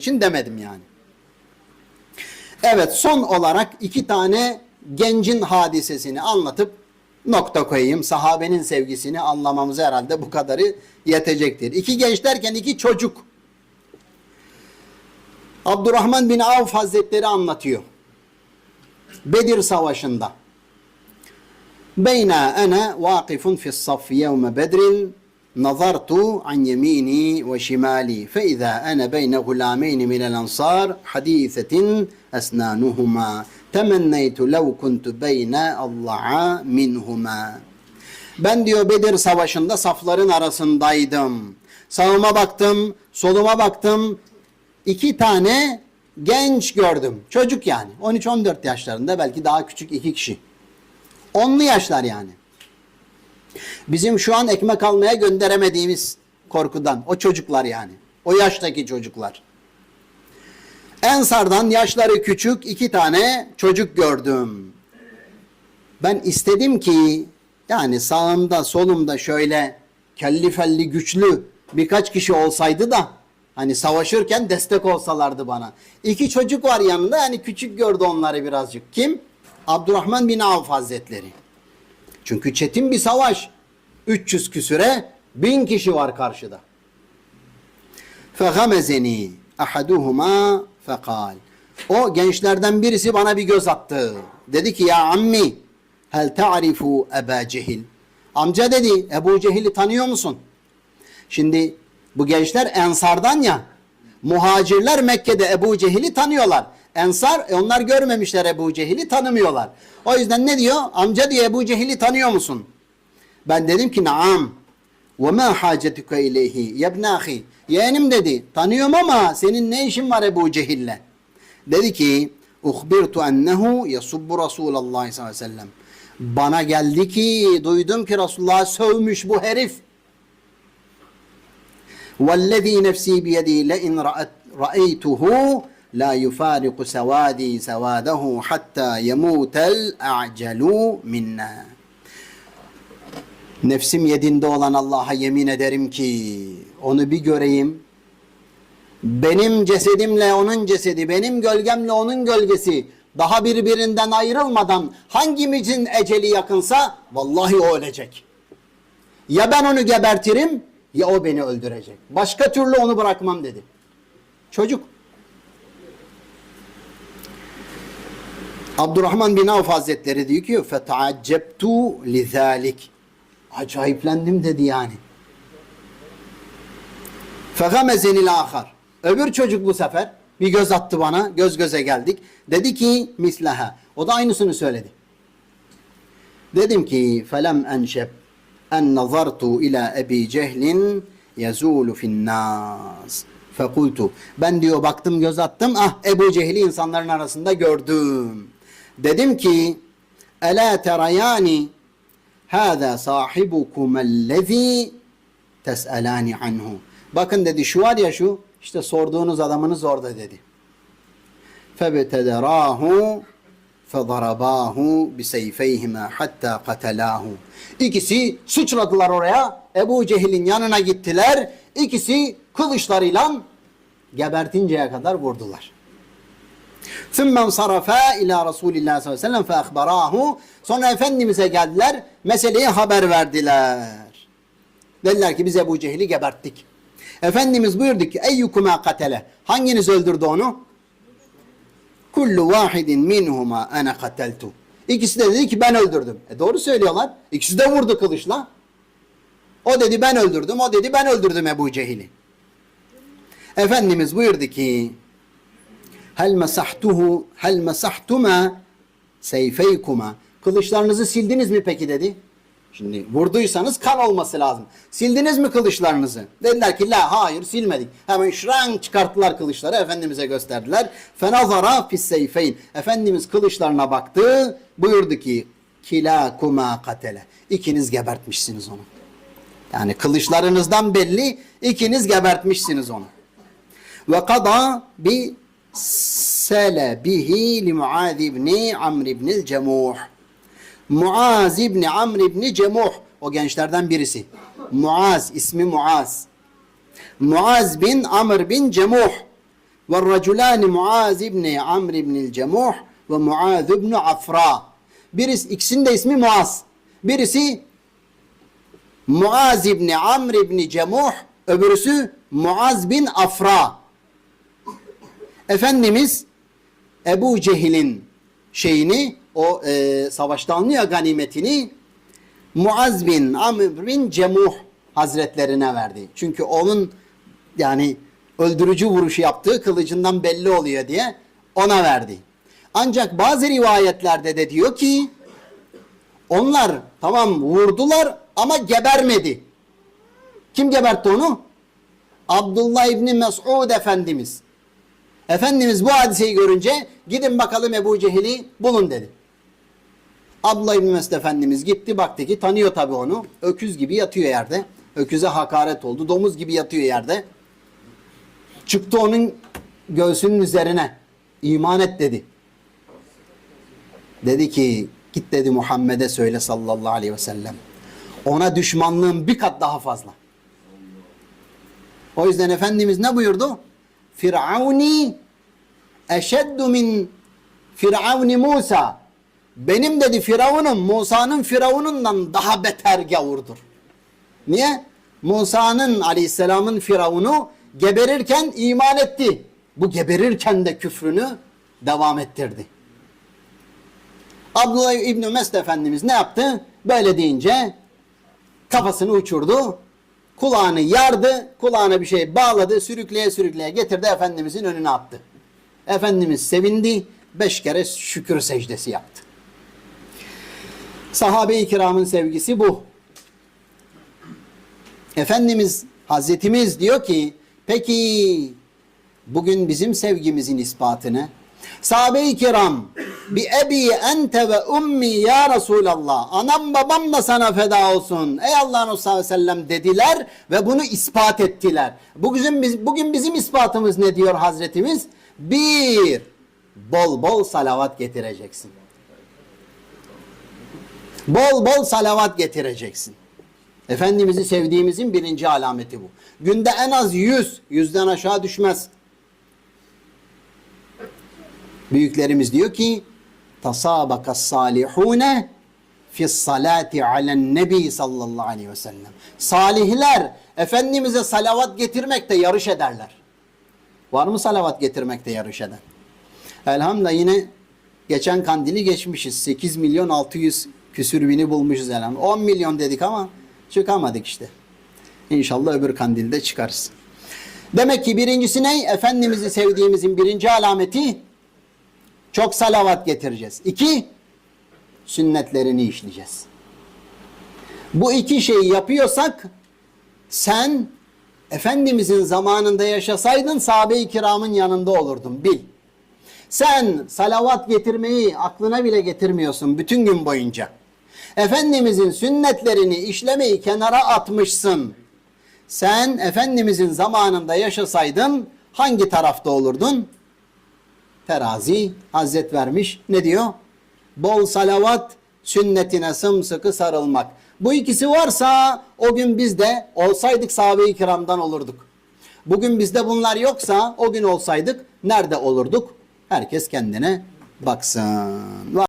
için demedim yani. Evet son olarak iki tane gencin hadisesini anlatıp nokta koyayım. Sahabenin sevgisini anlamamız herhalde bu kadarı yetecektir. İki genç derken iki çocuk. Abdurrahman bin Avf Hazretleri anlatıyor. Bedir Savaşı'nda. Beyna ana vakifun fi saf yevme bedrin nazartu an yemini ve şimali fe izâ ene beyne gulâmeyni minel ansar hadisetin esnânuhuma temenneytu lev kuntu beyne Allah'a minhuma. Ben diyor Bedir Savaşı'nda safların arasındaydım. Sağıma baktım, soluma baktım. İki tane genç gördüm. Çocuk yani. 13-14 yaşlarında belki daha küçük iki kişi. Onlu yaşlar yani. Bizim şu an ekmek almaya gönderemediğimiz korkudan. O çocuklar yani. O yaştaki çocuklar. Ensardan yaşları küçük iki tane çocuk gördüm. Ben istedim ki yani sağımda solumda şöyle kelli felli güçlü birkaç kişi olsaydı da hani savaşırken destek olsalardı bana. İki çocuk var yanında yani küçük gördü onları birazcık. Kim? Abdurrahman bin Avf Hazretleri. Çünkü çetin bir savaş. 300 küsüre bin kişi var karşıda. فَغَمَزَنِي اَحَدُهُمَا فَقَالْ O gençlerden birisi bana bir göz attı. Dedi ki ya ammi hel ta'rifu Eba Cehil. Amca dedi Ebu Cehil'i tanıyor musun? Şimdi bu gençler Ensardan ya. Muhacirler Mekke'de Ebu Cehil'i tanıyorlar. Ensar e onlar görmemişler Ebu Cehil'i tanımıyorlar. O yüzden ne diyor? Amca diye Ebu Cehil'i tanıyor musun? Ben dedim ki naam. Ve ma hacetuke ileyhi yebnahi. Yeğenim dedi. Tanıyorum ama senin ne işin var Ebu Cehil'le? Dedi ki uhbirtu ennehu yasubbu Resulallah sallallahu aleyhi ve sellem. Bana geldi ki duydum ki Resulullah sövmüş bu herif. Vellezî nefsî biyedî le in ra'eytuhu la yufariqu sevadi sevadahu hatta yemutel a'celu minna. Nefsim yedinde olan Allah'a yemin ederim ki onu bir göreyim. Benim cesedimle onun cesedi, benim gölgemle onun gölgesi daha birbirinden ayrılmadan hangimizin eceli yakınsa vallahi o ölecek. Ya ben onu gebertirim ya o beni öldürecek. Başka türlü onu bırakmam dedi. Çocuk Abdurrahman bin Avf Hazretleri diyor ki فَتَعَجَّبْتُ لِذَٰلِكِ Acayiplendim dedi yani. فَغَمَزَنِ الْآخَرِ Öbür çocuk bu sefer bir göz attı bana. Göz göze geldik. Dedi ki mislaha. O da aynısını söyledi. Dedim ki felem enşeb en nazartu ila ebi cehlin yazulu finnas. Fekultu. Ben diyor baktım göz attım. Ah Ebu Cehil'i insanların arasında gördüm. Dedim ki Ela terayani Hâzâ sahibukumellezî tes'elâni anhu. Bakın dedi şu var ya şu işte sorduğunuz adamınız orada dedi. Febtederâhu fedarabâhu biseyfeyhime hatta katelâhu. İkisi sıçradılar oraya. Ebu Cehil'in yanına gittiler. İkisi kılıçlarıyla gebertinceye kadar vurdular. ثُمَّ انصَرَفَا ila Resulillah sallallahu aleyhi ve sellem فَاَخْبَرَاهُ Sonra Efendimiz'e geldiler, meseleyi haber verdiler. Dediler ki biz Ebu Cehil'i geberttik. Efendimiz buyurdu ki eyyukuma katele. Hanginiz öldürdü onu? Kullu vahidin minhuma ana kateltu. İkisi de dedi ki ben öldürdüm. E doğru söylüyorlar. İkisi de vurdu kılıçla. O dedi ben öldürdüm. O dedi ben öldürdüm Ebu Cehil'i. Efendimiz buyurdu ki Hel mesahtuhu hel mesahtuma seyfeykuma. Kılıçlarınızı sildiniz mi peki dedi. Şimdi vurduysanız kan olması lazım. Sildiniz mi kılıçlarınızı? Dediler ki la hayır silmedik. Hemen şran çıkarttılar kılıçları Efendimiz'e gösterdiler. Fenazara fis seyfeyn. Efendimiz kılıçlarına baktı. Buyurdu ki kila kuma katele. İkiniz gebertmişsiniz onu. Yani kılıçlarınızdan belli ikiniz gebertmişsiniz onu. Ve kada bi selebihi li Muaz ibni Amr ibnil Cemuh. Muaz ibni Amr ibni Cemuh o gençlerden birisi. Muaz ismi Muaz. Muaz bin Amr bin Cemuh ve raculani Muaz ibn Amr ibn Cemuh ve Muaz ibn Afra. Birisi ikisinin de ismi Muaz. Birisi Muaz ibn Amr ibn Cemuh, öbürüsü Muaz bin Afra. Efendimiz Ebu Cehil'in şeyini o e, savaşta alınıyor ganimetini Muaz bin Amr bin Cemuh hazretlerine verdi. Çünkü onun yani öldürücü vuruşu yaptığı kılıcından belli oluyor diye ona verdi. Ancak bazı rivayetlerde de diyor ki onlar tamam vurdular ama gebermedi. Kim gebertti onu? Abdullah İbni Mes'ud Efendimiz. Efendimiz bu hadiseyi görünce gidin bakalım Ebu Cehil'i bulun dedi. Abdullah İbni Mesud Efendimiz gitti baktı ki tanıyor tabi onu. Öküz gibi yatıyor yerde. Öküze hakaret oldu. Domuz gibi yatıyor yerde. Çıktı onun göğsünün üzerine. İman et dedi. Dedi ki git dedi Muhammed'e söyle sallallahu aleyhi ve sellem. Ona düşmanlığın bir kat daha fazla. O yüzden Efendimiz ne buyurdu? Firavuni eşeddu min Firavuni Musa. Benim dedi Firavun'um Musa'nın Firavun'undan daha beter gavurdur. Niye? Musa'nın aleyhisselamın Firavun'u geberirken iman etti. Bu geberirken de küfrünü devam ettirdi. Abdullah İbni Mesud Efendimiz ne yaptı? Böyle deyince kafasını uçurdu. Kulağını yardı. Kulağına bir şey bağladı. Sürükleye sürükleye getirdi. Efendimizin önüne attı. Efendimiz sevindi. Beş kere şükür secdesi yaptı. Sahabe-i kiramın sevgisi bu. Efendimiz, Hazretimiz diyor ki, peki bugün bizim sevgimizin ispatı ne? Sahabe-i kiram, bi ebi ente ve ummi ya Resulallah, anam babam da sana feda olsun, ey Allah'ın sallallahu aleyhi ve sellem dediler ve bunu ispat ettiler. Bugün, biz, bugün bizim ispatımız ne diyor Hazretimiz? Bir, bol bol salavat getireceksin. Bol bol salavat getireceksin. Efendimiz'i sevdiğimizin birinci alameti bu. Günde en az yüz, yüzden aşağı düşmez. Büyüklerimiz diyor ki tasabakas salihune fis salati alen nebi sallallahu aleyhi ve sellem. Salihler Efendimiz'e salavat getirmekte yarış ederler. Var mı salavat getirmekte yarış eden? Elhamdülillah yine geçen kandili geçmişiz. 8 milyon 600 küsür bini bulmuşuz elhamdülillah. 10 milyon dedik ama çıkamadık işte. İnşallah öbür kandilde çıkarız. Demek ki birincisi ne? Efendimiz'i sevdiğimizin birinci alameti çok salavat getireceğiz. İki, sünnetlerini işleyeceğiz. Bu iki şeyi yapıyorsak sen Efendimizin zamanında yaşasaydın sahabe-i kiramın yanında olurdun bil. Sen salavat getirmeyi aklına bile getirmiyorsun bütün gün boyunca. Efendimizin sünnetlerini işlemeyi kenara atmışsın. Sen Efendimizin zamanında yaşasaydın hangi tarafta olurdun? Terazi Hazret vermiş. Ne diyor? Bol salavat, sünnetine sımsıkı sarılmak. Bu ikisi varsa o gün biz de olsaydık sahabe-i kiramdan olurduk. Bugün bizde bunlar yoksa o gün olsaydık nerede olurduk? Herkes kendine baksın.